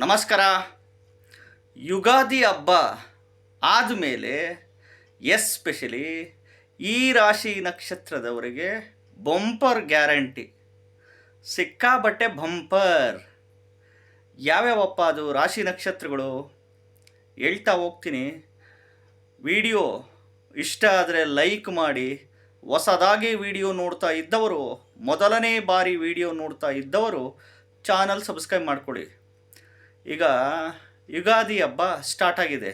ನಮಸ್ಕಾರ. ಯುಗಾದಿ ಹಬ್ಬ ಆದಮೇಲೆ ಎಸ್ಪೆಷಲಿ ಈ ರಾಶಿ ನಕ್ಷತ್ರದವರಿಗೆ ಬಂಪರ್ ಗ್ಯಾರಂಟಿ ಸಿಕ್ಕಾಬಟ್ಟೆ ಬಂಪರ್ ಯಾವ್ಯಾವಪ್ಪ ಅದು ರಾಶಿ ನಕ್ಷತ್ರಗಳು? ಹೇಳ್ತಾ ಹೋಗ್ತೀನಿ. ವಿಡಿಯೋ ಇಷ್ಟ ಆದರೆ ಲೈಕ್ ಮಾಡಿ. ಹೊಸದಾಗಿ ವಿಡಿಯೋ ನೋಡ್ತಾ ಇದ್ದವರು, ಮೊದಲನೇ ಬಾರಿ ವಿಡಿಯೋ ನೋಡ್ತಾ ಇದ್ದವರು ಚಾನಲ್ ಸಬ್ಸ್ಕ್ರೈಬ್ ಮಾಡ್ಕೊಳ್ಳಿ. ಈಗ ಯುಗಾದಿ ಹಬ್ಬ ಸ್ಟಾರ್ಟ್ ಆಗಿದೆ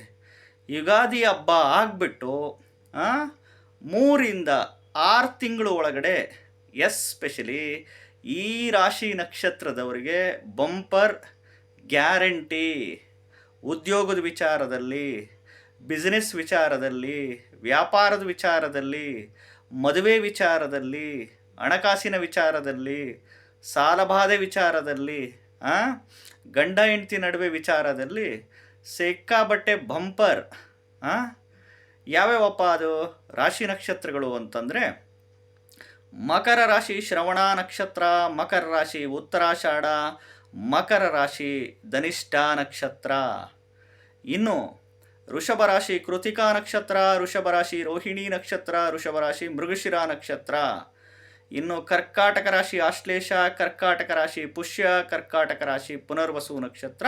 ಯುಗಾದಿ ಹಬ್ಬ ಆಗಿಬಿಟ್ಟು ಮೂರಿಂದ ಆರು ತಿಂಗಳು ಒಳಗಡೆ ಎಸ್ಪೆಷಲಿ ಈ ರಾಶಿ ನಕ್ಷತ್ರದವರಿಗೆ ಬಂಪರ್ ಗ್ಯಾರಂಟಿ ಉದ್ಯೋಗದ ವಿಚಾರದಲ್ಲಿ ಬಿಸ್ನೆಸ್ ವಿಚಾರದಲ್ಲಿ, ವ್ಯಾಪಾರದ ವಿಚಾರದಲ್ಲಿ, ಮದುವೆ ವಿಚಾರದಲ್ಲಿ, ಹಣಕಾಸಿನ ವಿಚಾರದಲ್ಲಿ, ಸಾಲಬಾಧೆ ವಿಚಾರದಲ್ಲಿ? ಗಂಡ ಹೆಂಡತಿ ನಡುವೆ ವಿಚಾರದಲ್ಲಿ ಸಿಕ್ಕಾಬಟ್ಟೆ ಬಂಪರ್? ಯಾವ್ಯಾವಪ್ಪ ಅದು? ರಾಶಿ ನಕ್ಷತ್ರಗಳು ಅಂತಂದರೆ ಮಕರ ರಾಶಿ, ಶ್ರವಣ ನಕ್ಷತ್ರ, ಮಕರ ರಾಶಿ ಉತ್ತರಾಷಾಢ ಮಕರ ರಾಶಿ, ಧನಿಷ್ಠ ನಕ್ಷತ್ರ. ಇನ್ನು ಋಷಭ ರಾಶಿ, ಕೃತಿಕಾ ನಕ್ಷತ್ರ ಋಷಭ ರಾಶಿ, ರೋಹಿಣಿ ನಕ್ಷತ್ರ ಋಷಭ ರಾಶಿ, ಮೃಗಶಿರ ನಕ್ಷತ್ರ. ಇನ್ನು ಕರ್ಕಾಟಕ ರಾಶಿ ಆಶ್ಲೇಷ ಕರ್ಕಾಟಕ ರಾಶಿ ಪುಷ್ಯ, ಕರ್ಕಾಟಕ ರಾಶಿ ಪುನರ್ವಸು ನಕ್ಷತ್ರ,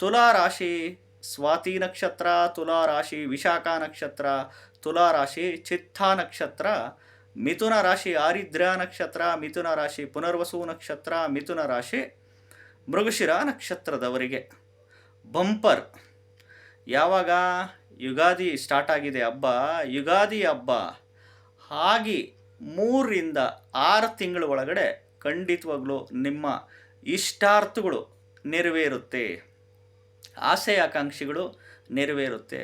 ತುಲಾ ರಾಶಿ ಸ್ವಾತಿ ನಕ್ಷತ್ರ, ತುಲಾ ರಾಶಿ ವಿಶಾಖ ನಕ್ಷತ್ರ, ತುಲಾ ರಾಶಿ ಚಿತ್ತಾ ನಕ್ಷತ್ರ, ಮಿಥುನ ರಾಶಿ ಆರಿದ್ರ ನಕ್ಷತ್ರ, ಮಿಥುನ ರಾಶಿ ಪುನರ್ವಸು ನಕ್ಷತ್ರ, ಮಿಥುನ ರಾಶಿ ಮೃಗಶಿರ ನಕ್ಷತ್ರದವರಿಗೆ. ಬಂಪರ್, ಯಾವಾಗ ಯುಗಾದಿ ಸ್ಟಾರ್ಟ್ ಆಗಿದೆ ಹಬ್ಬ? ಯುಗಾದಿ ಹಬ್ಬ. ಆಗಿ ಮೂರರಿಂದ ಆರು ತಿಂಗಳ ಒಳಗಡೆ ಖಂಡಿತವಾಗ್ಲೂ ನಿಮ್ಮ ಇಷ್ಟಾರ್ಥಗಳು ನೆರವೇರುತ್ತೆ. ಆಸೆ ಆಕಾಂಕ್ಷಿಗಳು ನೆರವೇರುತ್ತೆ.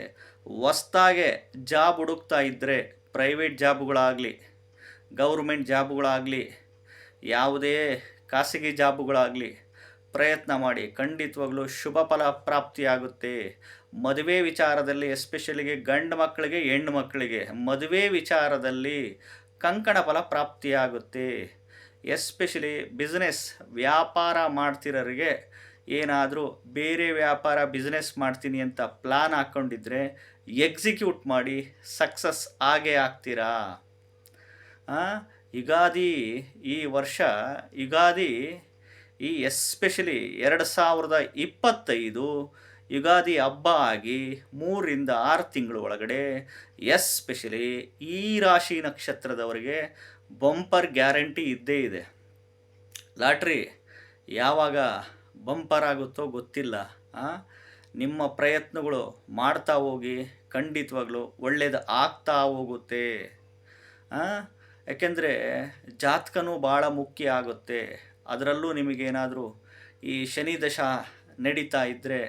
ಹೊಸ್ತಾಗೆ ಜಾಬ್ ಹುಡುಕ್ತಾ ಇದ್ದರೆ ಪ್ರೈವೇಟ್ ಜಾಬ್ಗಳಾಗಲಿ, ಗೌರ್ಮೆಂಟ್ ಜಾಬ್ಗಳಾಗಲಿ, ಯಾವುದೇ ಖಾಸಗಿ ಜಾಬ್ಗಳಾಗಲಿ ಪ್ರಯತ್ನ ಮಾಡಿ ಖಂಡಿತವಾಗ್ಲೂ ಶುಭ ಫಲ ಪ್ರಾಪ್ತಿಯಾಗುತ್ತೆ. ಮದುವೆ ವಿಚಾರದಲ್ಲಿ ಎಸ್ಪೆಷಲಿಗೆ ಗಂಡು ಮಕ್ಕಳಿಗೆ ಹೆಣ್ಣು ಮಕ್ಕಳಿಗೆ ಮದುವೆ ವಿಚಾರದಲ್ಲಿ ಕಂಕಣ ಫಲ ಪ್ರಾಪ್ತಿಯಾಗುತ್ತೆ. ಎಸ್ಪೆಷಲಿ ಬಿಸ್ನೆಸ್ ವ್ಯಾಪಾರ ಮಾಡ್ತಿರೋರಿಗೆ ಏನಾದರೂ ಬೇರೆ ವ್ಯಾಪಾರ ಬಿಸ್ನೆಸ್ ಮಾಡ್ತೀನಿ ಅಂತ ಪ್ಲ್ಯಾನ್ ಹಾಕ್ಕೊಂಡಿದ್ರೆ ಎಕ್ಸಿಕ್ಯೂಟ್ ಮಾಡಿ ಸಕ್ಸಸ್ ಆಗೇ ಆಗ್ತೀರಾ? ಯುಗಾದಿ ಈ ವರ್ಷ, ಯುಗಾದಿ ಈ ಎಸ್ಪೆಷಲಿ ಎರಡು ಸಾವಿರದ ಇಪ್ಪತ್ತೈದು ಯುಗಾದಿ ಹಬ್ಬ ಆಗಿ ಮೂರರಿಂದ ಆರು ತಿಂಗಳು ಒಳಗಡೆ ಎಸ್ಪೆಷಲಿ ಈ ರಾಶಿ ನಕ್ಷತ್ರದವರಿಗೆ ಬಂಪರ್ ಗ್ಯಾರಂಟಿ ಇದ್ದೇ ಇದೆ ಲಾಟ್ರಿ, ಯಾವಾಗ ಬಂಪರ್ ಆಗುತ್ತೋ ಗೊತ್ತಿಲ್ಲ? ನಿಮ್ಮ ಪ್ರಯತ್ನಗಳು ಮಾಡ್ತಾ ಹೋಗಿ ಖಂಡಿತವಾಗ್ಲೂ ಒಳ್ಳೇದು ಆಗ್ತಾ ಹೋಗುತ್ತೆ? ಯಾಕೆಂದರೆ ಜಾತಕನೂ ಭಾಳ ಮುಖ್ಯ ಆಗುತ್ತೆ ಅದರಲ್ಲೂ ನಿಮಗೇನಾದರೂ ಈ ಶನಿ ದಶ ನಡೀತಾ ಇದ್ದರೆ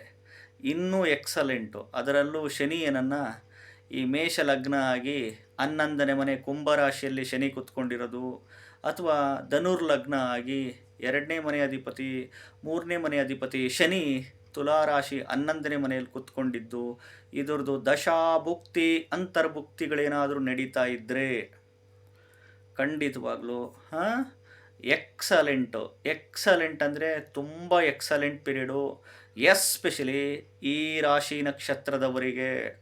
ಇನ್ನೂ ಎಕ್ಸಲೆಂಟು. ಅದರಲ್ಲೂ ಶನಿ ಏನನ್ನು, ಈ ಮೇಷ ಲಗ್ನ ಆಗಿ ಹನ್ನೊಂದನೇ ಮನೆ ಕುಂಭರಾಶಿಯಲ್ಲಿ ಶನಿ ಕುತ್ಕೊಂಡಿರೋದು, ಅಥವಾ ಧನುರ್ ಲಗ್ನ ಆಗಿ ಎರಡನೇ ಮನೆ ಅಧಿಪತಿ, ಮೂರನೇ ಮನೆ ಅಧಿಪತಿ ಶನಿ ತುಲಾರಾಶಿ ಹನ್ನೊಂದನೇ ಮನೆಯಲ್ಲಿ ಕುತ್ಕೊಂಡಿದ್ದು ಇದರದು ದಶಾಭುಕ್ತಿ, ಅಂತರ್ಭುಕ್ತಿಗಳೇನಾದರೂ ನಡೀತಾ ಇದ್ದರೆ ಖಂಡಿತವಾಗ್ಲೂ, ಹಾಂ? ಎಕ್ಸಲೆಂಟು. ಎಕ್ಸಲೆಂಟ್ ಅಂದರೆ ತುಂಬ ಎಕ್ಸಲೆಂಟ್ ಪೀರಿಯಡು. ಎಸ್ಪೆಷಲಿ ಈ ರಾಶಿ ನಕ್ಷತ್ರದವರಿಗೆ.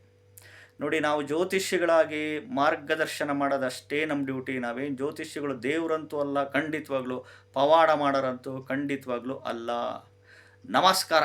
ನೋಡಿ, ನಾವು ಜ್ಯೋತಿಷ್ಯಗಳಾಗಿ ಮಾರ್ಗದರ್ಶನ ಮಾಡೋದಷ್ಟೇ ನಮ್ಮ ಡ್ಯೂಟಿ. ನಾವೇನು ಜ್ಯೋತಿಷ್ಯಗಳು ದೇವರಂತೂ ಅಲ್ಲ, ಖಂಡಿತವಾಗ್ಲೂ ಪವಾಡ ಮಾಡೋರಂತೂ ಖಂಡಿತವಾಗ್ಲೂ ಅಲ್ಲ. ನಮಸ್ಕಾರ.